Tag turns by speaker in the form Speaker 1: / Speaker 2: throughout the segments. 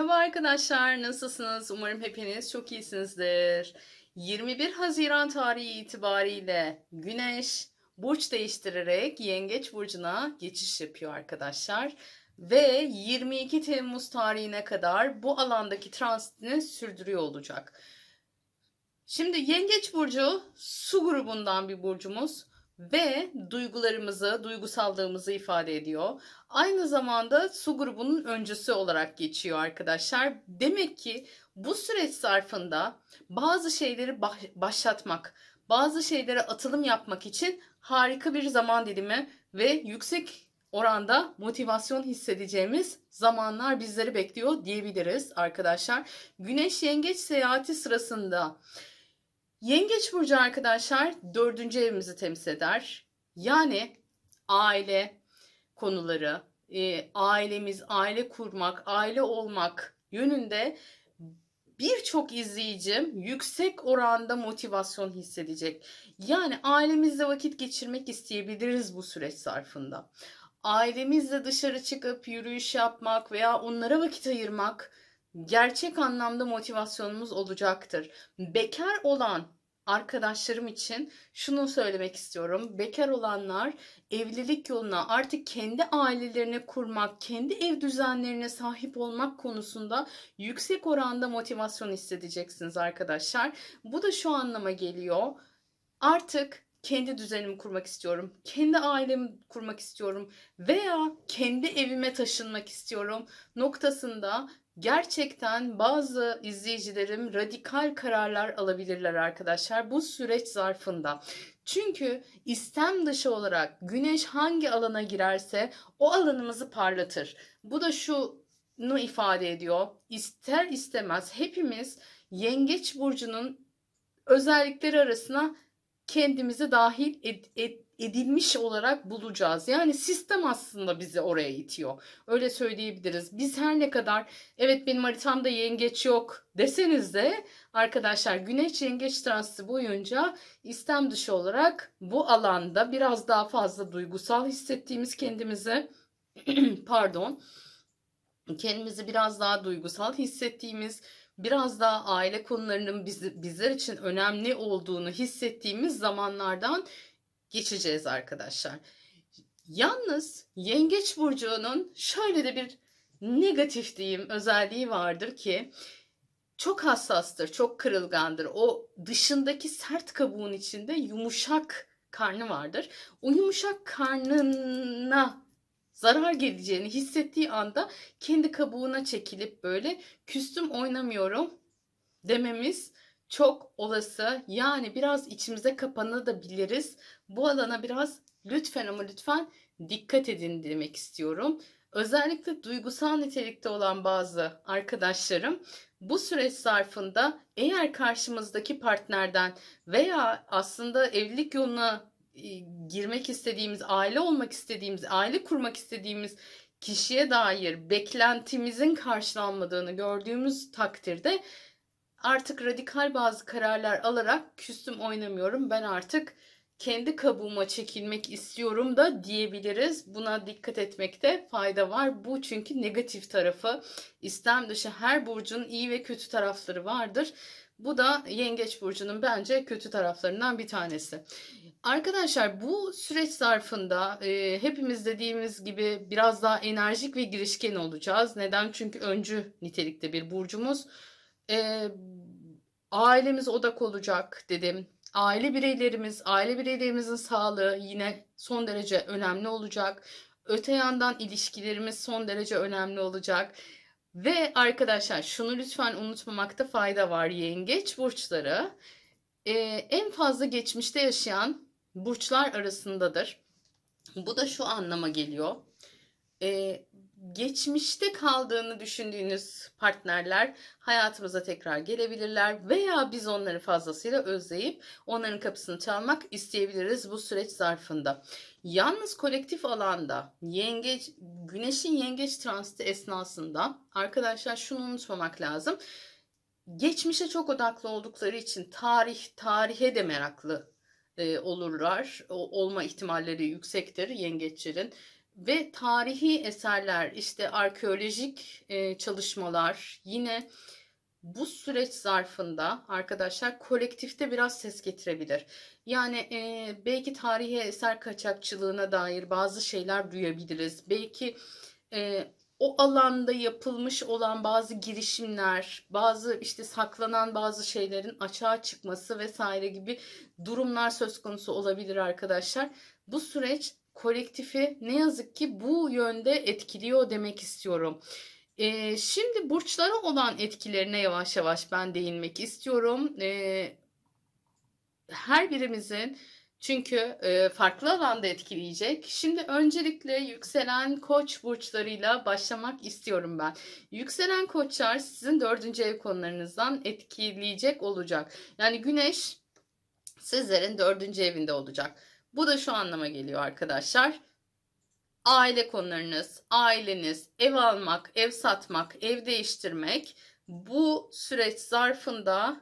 Speaker 1: Merhaba arkadaşlar, nasılsınız? Umarım hepiniz çok iyisinizdir. 21 Haziran tarihi itibariyle Güneş burç değiştirerek Yengeç burcuna geçiş yapıyor arkadaşlar. Ve 22 Temmuz tarihine kadar bu alandaki transitini sürdürüyor olacak. Şimdi Yengeç burcu su grubundan bir burcumuz ve duygularımızı, duygusallığımızı ifade ediyor. Aynı zamanda su grubunun öncüsü olarak geçiyor arkadaşlar. Demek ki bu süreç zarfında bazı şeyleri baş- başlatmak, bazı şeylere atılım yapmak için harika bir zaman dilimi ve yüksek oranda motivasyon hissedeceğimiz zamanlar bizleri bekliyor diyebiliriz arkadaşlar. Güneş yengeç seyahati sırasında Yengeç burcu arkadaşlar dördüncü evimizi temsil eder. Yani aile konuları, e, ailemiz, aile kurmak, aile olmak yönünde birçok izleyicim yüksek oranda motivasyon hissedecek. Yani ailemizle vakit geçirmek isteyebiliriz bu süreç zarfında. Ailemizle dışarı çıkıp yürüyüş yapmak veya onlara vakit ayırmak gerçek anlamda motivasyonumuz olacaktır. Bekar olan arkadaşlarım için şunu söylemek istiyorum. Bekar olanlar evlilik yoluna artık kendi ailelerini kurmak, kendi ev düzenlerine sahip olmak konusunda yüksek oranda motivasyon hissedeceksiniz arkadaşlar. Bu da şu anlama geliyor. Artık kendi düzenimi kurmak istiyorum. Kendi ailemi kurmak istiyorum veya kendi evime taşınmak istiyorum noktasında gerçekten bazı izleyicilerim radikal kararlar alabilirler arkadaşlar bu süreç zarfında. Çünkü istem dışı olarak güneş hangi alana girerse o alanımızı parlatır. Bu da şunu ifade ediyor. İster istemez hepimiz yengeç burcunun özellikleri arasına kendimizi dahil ed- ed- edilmiş olarak bulacağız. Yani sistem aslında bizi oraya itiyor. Öyle söyleyebiliriz. Biz her ne kadar evet benim haritamda yengeç yok deseniz de arkadaşlar güneş yengeç transiti boyunca istem dışı olarak bu alanda biraz daha fazla duygusal hissettiğimiz kendimizi pardon kendimizi biraz daha duygusal hissettiğimiz biraz daha aile konularının bizi, bizler için önemli olduğunu hissettiğimiz zamanlardan geçeceğiz arkadaşlar. Yalnız Yengeç burcunun şöyle de bir negatif diyeyim özelliği vardır ki çok hassastır, çok kırılgandır. O dışındaki sert kabuğun içinde yumuşak karnı vardır. O yumuşak karnına zarar geleceğini hissettiği anda kendi kabuğuna çekilip böyle küstüm oynamıyorum dememiz çok olası. Yani biraz içimize kapanabiliriz. Bu alana biraz lütfen ama lütfen dikkat edin demek istiyorum. Özellikle duygusal nitelikte olan bazı arkadaşlarım bu süreç zarfında eğer karşımızdaki partnerden veya aslında evlilik yoluna e, girmek istediğimiz, aile olmak istediğimiz, aile kurmak istediğimiz kişiye dair beklentimizin karşılanmadığını gördüğümüz takdirde artık radikal bazı kararlar alarak küstüm oynamıyorum. Ben artık kendi kabuğuma çekilmek istiyorum da diyebiliriz. Buna dikkat etmekte fayda var. Bu çünkü negatif tarafı. İstem dışı her burcun iyi ve kötü tarafları vardır. Bu da Yengeç burcunun bence kötü taraflarından bir tanesi. Arkadaşlar bu süreç zarfında e, hepimiz dediğimiz gibi biraz daha enerjik ve girişken olacağız. Neden? Çünkü öncü nitelikte bir burcumuz. E, ailemiz odak olacak dedim. Aile bireylerimiz, aile bireylerimizin sağlığı yine son derece önemli olacak. Öte yandan ilişkilerimiz son derece önemli olacak. Ve arkadaşlar şunu lütfen unutmamakta fayda var. Yengeç burçları e, en fazla geçmişte yaşayan burçlar arasındadır. Bu da şu anlama geliyor. E, geçmişte kaldığını düşündüğünüz partnerler hayatımıza tekrar gelebilirler veya biz onları fazlasıyla özleyip onların kapısını çalmak isteyebiliriz bu süreç zarfında. Yalnız kolektif alanda yengeç güneşin yengeç transiti esnasında arkadaşlar şunu unutmamak lazım. Geçmişe çok odaklı oldukları için tarih tarihe de meraklı olurlar. Olma ihtimalleri yüksektir yengeçlerin ve tarihi eserler, işte arkeolojik e, çalışmalar yine bu süreç zarfında arkadaşlar kolektifte biraz ses getirebilir. Yani e, belki tarihi eser kaçakçılığına dair bazı şeyler duyabiliriz. Belki e, o alanda yapılmış olan bazı girişimler, bazı işte saklanan bazı şeylerin açığa çıkması vesaire gibi durumlar söz konusu olabilir arkadaşlar. Bu süreç kolektifi ne yazık ki bu yönde etkiliyor demek istiyorum. Ee, şimdi burçlara olan etkilerine yavaş yavaş ben değinmek istiyorum. Ee, her birimizin çünkü e, farklı alanda etkileyecek. Şimdi öncelikle yükselen koç burçlarıyla başlamak istiyorum ben. Yükselen koçlar sizin dördüncü ev konularınızdan etkileyecek olacak. Yani güneş sizlerin dördüncü evinde olacak. Bu da şu anlama geliyor arkadaşlar. Aile konularınız, aileniz, ev almak, ev satmak, ev değiştirmek bu süreç zarfında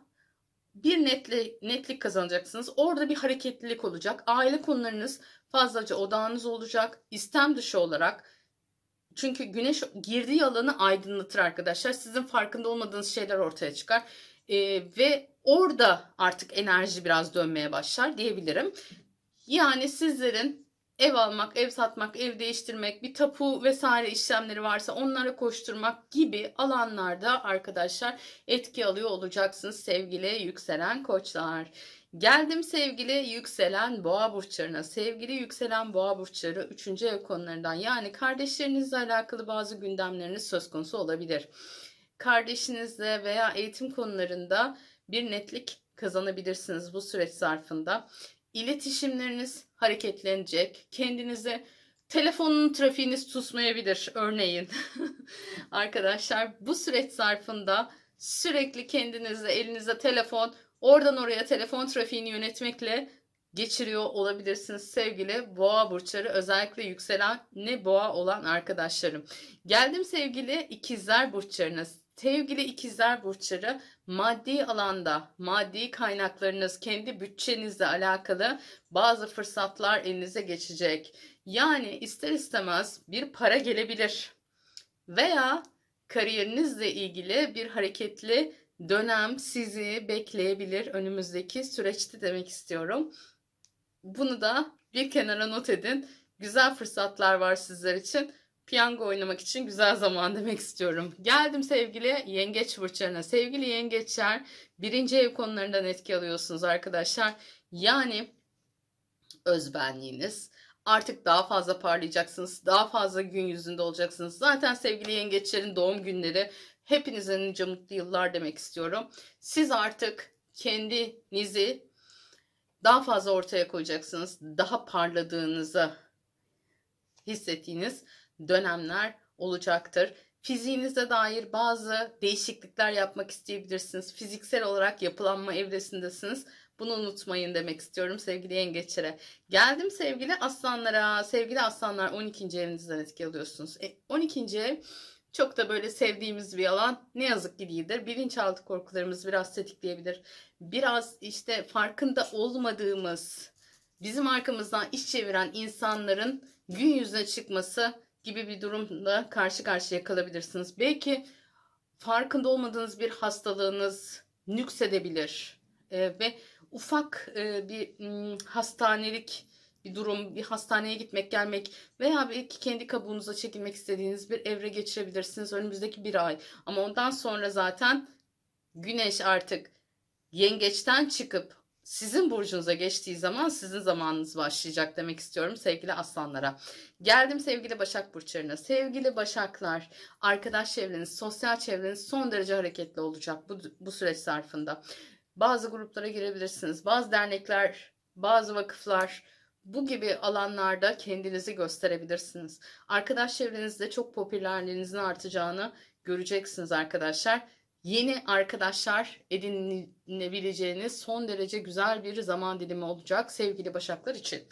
Speaker 1: bir netli, netlik kazanacaksınız. Orada bir hareketlilik olacak. Aile konularınız fazlaca odağınız olacak. İstem dışı olarak. Çünkü güneş girdiği alanı aydınlatır arkadaşlar. Sizin farkında olmadığınız şeyler ortaya çıkar. Ee, ve orada artık enerji biraz dönmeye başlar diyebilirim. Yani sizlerin ev almak, ev satmak, ev değiştirmek, bir tapu vesaire işlemleri varsa onlara koşturmak gibi alanlarda arkadaşlar etki alıyor olacaksınız sevgili yükselen koçlar. Geldim sevgili yükselen boğa burçlarına. Sevgili yükselen boğa burçları 3. ev konularından yani kardeşlerinizle alakalı bazı gündemleriniz söz konusu olabilir. Kardeşinizle veya eğitim konularında bir netlik kazanabilirsiniz bu süreç zarfında. İletişimleriniz hareketlenecek. Kendinize telefonun trafiğiniz susmayabilir örneğin. Arkadaşlar bu süreç zarfında sürekli kendinizle elinize telefon oradan oraya telefon trafiğini yönetmekle geçiriyor olabilirsiniz sevgili boğa burçları özellikle yükselen ne boğa olan arkadaşlarım. Geldim sevgili ikizler burçlarına. Sevgili ikizler burçları maddi alanda, maddi kaynaklarınız, kendi bütçenizle alakalı bazı fırsatlar elinize geçecek. Yani ister istemez bir para gelebilir. Veya kariyerinizle ilgili bir hareketli dönem sizi bekleyebilir önümüzdeki süreçte demek istiyorum. Bunu da bir kenara not edin. Güzel fırsatlar var sizler için piyango oynamak için güzel zaman demek istiyorum. Geldim sevgili yengeç burçlarına. Sevgili yengeçler birinci ev konularından etki alıyorsunuz arkadaşlar. Yani özbenliğiniz. Artık daha fazla parlayacaksınız. Daha fazla gün yüzünde olacaksınız. Zaten sevgili yengeçlerin doğum günleri hepinizin nice mutlu yıllar demek istiyorum. Siz artık kendinizi daha fazla ortaya koyacaksınız. Daha parladığınızı hissettiğiniz dönemler olacaktır. Fiziğinize dair bazı değişiklikler yapmak isteyebilirsiniz. Fiziksel olarak yapılanma evresindesiniz. Bunu unutmayın demek istiyorum sevgili yengeçlere. Geldim sevgili aslanlara. Sevgili aslanlar 12. evinizden etki alıyorsunuz. E, 12. ev çok da böyle sevdiğimiz bir alan. Ne yazık ki değildir. Bilinçaltı korkularımız biraz tetikleyebilir. Biraz işte farkında olmadığımız, bizim arkamızdan iş çeviren insanların gün yüzüne çıkması gibi bir durumla karşı karşıya kalabilirsiniz. Belki farkında olmadığınız bir hastalığınız nüksedebilir e, ve ufak e, bir m, hmm, hastanelik bir durum, bir hastaneye gitmek, gelmek veya belki kendi kabuğunuza çekilmek istediğiniz bir evre geçirebilirsiniz önümüzdeki bir ay. Ama ondan sonra zaten güneş artık yengeçten çıkıp sizin burcunuza geçtiği zaman sizin zamanınız başlayacak demek istiyorum sevgili aslanlara. Geldim sevgili Başak burçlarına. Sevgili Başaklar, arkadaş çevreniz, sosyal çevreniz son derece hareketli olacak bu, bu süreç zarfında. Bazı gruplara girebilirsiniz. Bazı dernekler, bazı vakıflar, bu gibi alanlarda kendinizi gösterebilirsiniz. Arkadaş çevrenizde çok popülerliğinizin artacağını göreceksiniz arkadaşlar yeni arkadaşlar edinebileceğiniz son derece güzel bir zaman dilimi olacak sevgili Başaklar için.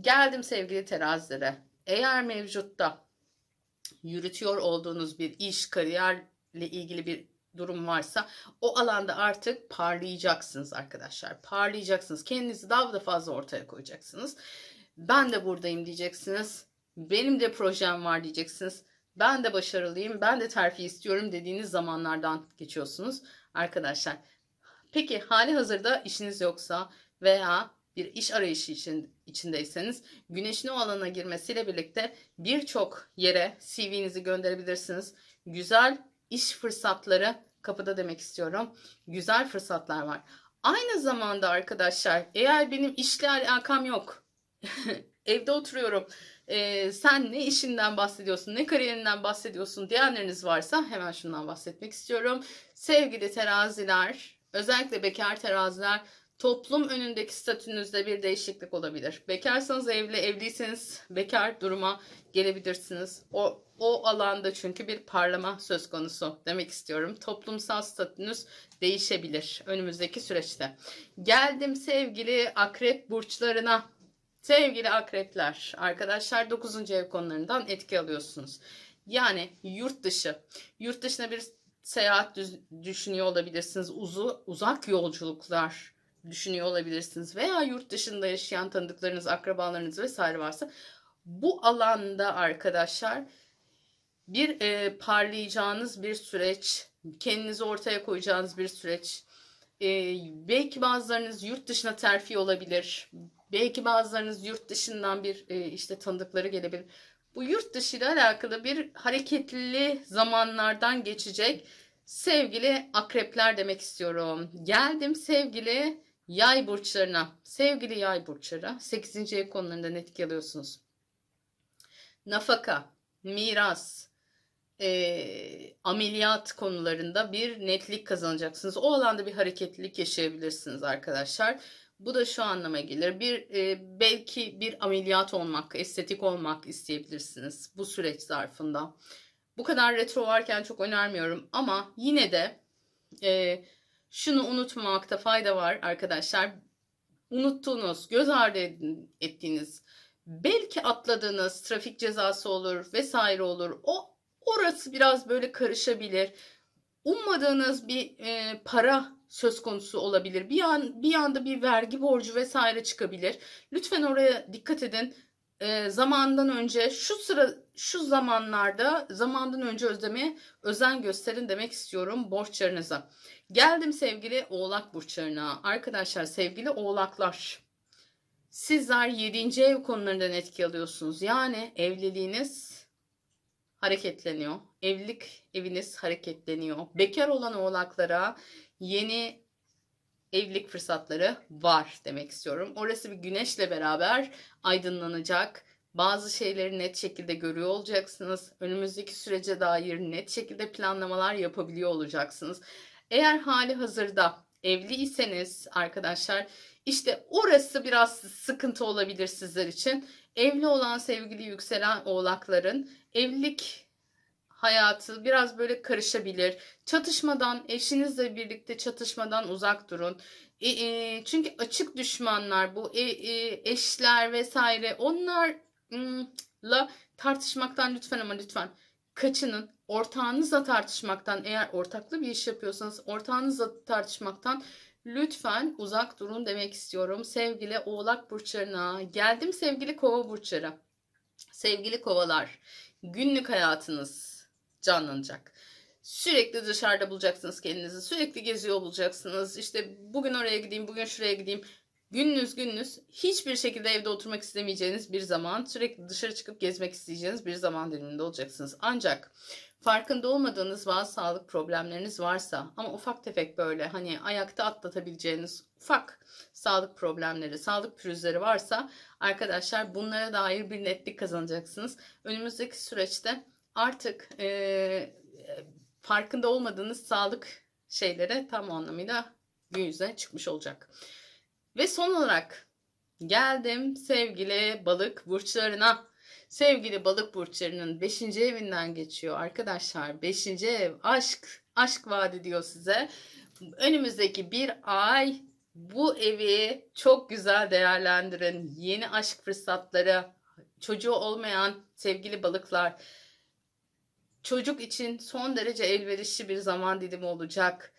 Speaker 1: Geldim sevgili terazilere. Eğer mevcutta yürütüyor olduğunuz bir iş, kariyerle ilgili bir durum varsa o alanda artık parlayacaksınız arkadaşlar. Parlayacaksınız. Kendinizi daha da fazla ortaya koyacaksınız. Ben de buradayım diyeceksiniz. Benim de projem var diyeceksiniz. Ben de başarılıyım, ben de terfi istiyorum dediğiniz zamanlardan geçiyorsunuz arkadaşlar. Peki hali hazırda işiniz yoksa veya bir iş arayışı için, içindeyseniz güneşin o alana girmesiyle birlikte birçok yere CV'nizi gönderebilirsiniz. Güzel iş fırsatları kapıda demek istiyorum. Güzel fırsatlar var. Aynı zamanda arkadaşlar eğer benim işle alakam yok, evde oturuyorum, ee, sen ne işinden bahsediyorsun, ne kariyerinden bahsediyorsun diyenleriniz varsa hemen şundan bahsetmek istiyorum. Sevgili teraziler, özellikle bekar teraziler toplum önündeki statünüzde bir değişiklik olabilir. Bekarsanız evli, evliyseniz bekar duruma gelebilirsiniz. O, o alanda çünkü bir parlama söz konusu demek istiyorum. Toplumsal statünüz değişebilir önümüzdeki süreçte. Geldim sevgili akrep burçlarına. Sevgili akrepler, arkadaşlar 9. ev konularından etki alıyorsunuz. Yani yurt dışı, yurt dışına bir seyahat düşünüyor olabilirsiniz. Uzu, uzak yolculuklar düşünüyor olabilirsiniz. Veya yurt dışında yaşayan tanıdıklarınız, akrabalarınız vesaire varsa bu alanda arkadaşlar bir e, parlayacağınız bir süreç, kendinizi ortaya koyacağınız bir süreç. E, belki bazılarınız yurt dışına terfi olabilir. Belki bazılarınız yurt dışından bir e, işte tanıdıkları gelebilir. Bu yurt dışı ile alakalı bir hareketli zamanlardan geçecek sevgili akrepler demek istiyorum. Geldim sevgili yay burçlarına. Sevgili yay burçları 8. ev konularından etki alıyorsunuz. Nafaka, miras, e, ameliyat konularında bir netlik kazanacaksınız. O alanda bir hareketlilik yaşayabilirsiniz arkadaşlar. Bu da şu anlama gelir. Bir e, belki bir ameliyat olmak, estetik olmak isteyebilirsiniz bu süreç zarfında. Bu kadar retro varken çok önermiyorum ama yine de e, şunu unutmamakta fayda var arkadaşlar. Unuttuğunuz, göz ardı ettiğiniz, belki atladığınız trafik cezası olur vesaire olur. O orası biraz böyle karışabilir. Ummadığınız bir e, para söz konusu olabilir. Bir an bir anda bir vergi borcu vesaire çıkabilir. Lütfen oraya dikkat edin. E, zamandan önce şu sıra şu zamanlarda zamandan önce ödemeye özen gösterin demek istiyorum borçlarınıza. Geldim sevgili Oğlak burçlarına. Arkadaşlar sevgili Oğlaklar. Sizler 7. ev konularından etki alıyorsunuz. Yani evliliğiniz hareketleniyor. Evlilik eviniz hareketleniyor. Bekar olan oğlaklara yeni evlilik fırsatları var demek istiyorum. Orası bir güneşle beraber aydınlanacak. Bazı şeyleri net şekilde görüyor olacaksınız. Önümüzdeki sürece dair net şekilde planlamalar yapabiliyor olacaksınız. Eğer hali hazırda evliyseniz arkadaşlar işte orası biraz sıkıntı olabilir sizler için. Evli olan sevgili yükselen oğlakların evlilik hayatı biraz böyle karışabilir. Çatışmadan, eşinizle birlikte çatışmadan uzak durun. E, e, çünkü açık düşmanlar bu e, e, eşler vesaire onlarla tartışmaktan lütfen ama lütfen kaçının. Ortağınızla tartışmaktan eğer ortaklı bir iş yapıyorsanız ortağınızla tartışmaktan lütfen uzak durun demek istiyorum. Sevgili oğlak burçlarına geldim sevgili kova burçları. Sevgili kovalar günlük hayatınız canlanacak. Sürekli dışarıda bulacaksınız kendinizi. Sürekli geziyor bulacaksınız. İşte bugün oraya gideyim, bugün şuraya gideyim. Gününüz gününüz hiçbir şekilde evde oturmak istemeyeceğiniz bir zaman, sürekli dışarı çıkıp gezmek isteyeceğiniz bir zaman diliminde olacaksınız. Ancak farkında olmadığınız bazı sağlık problemleriniz varsa ama ufak tefek böyle hani ayakta atlatabileceğiniz ufak sağlık problemleri, sağlık pürüzleri varsa arkadaşlar bunlara dair bir netlik kazanacaksınız. Önümüzdeki süreçte artık eee, farkında olmadığınız sağlık şeylere tam anlamıyla gün yüzüne çıkmış olacak. Ve son olarak geldim sevgili balık burçlarına. Sevgili balık burçlarının 5. evinden geçiyor arkadaşlar. 5. ev aşk, aşk vaat ediyor size. Önümüzdeki bir ay bu evi çok güzel değerlendirin. Yeni aşk fırsatları, çocuğu olmayan sevgili balıklar, çocuk için son derece elverişli bir zaman dilimi olacak.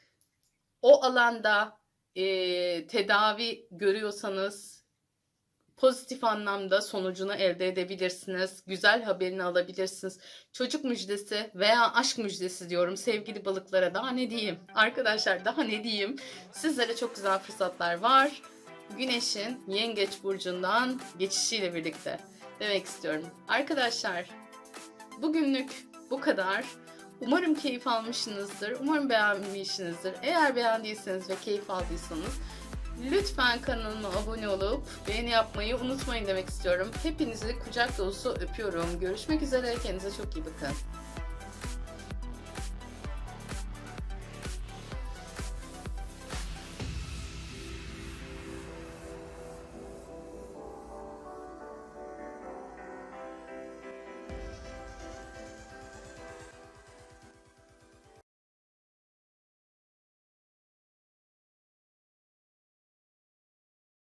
Speaker 1: O alanda e, tedavi görüyorsanız pozitif anlamda sonucunu elde edebilirsiniz. Güzel haberini alabilirsiniz. Çocuk müjdesi veya aşk müjdesi diyorum sevgili balıklara daha ne diyeyim? Arkadaşlar daha ne diyeyim? Sizlere çok güzel fırsatlar var. Güneşin Yengeç burcundan geçişiyle birlikte demek istiyorum. Arkadaşlar bugünlük bu kadar. Umarım keyif almışsınızdır. Umarım beğenmişsinizdir. Eğer beğendiyseniz ve keyif aldıysanız lütfen kanalıma abone olup beğeni yapmayı unutmayın demek istiyorum. Hepinizi kucak dolusu öpüyorum. Görüşmek üzere. Kendinize çok iyi bakın.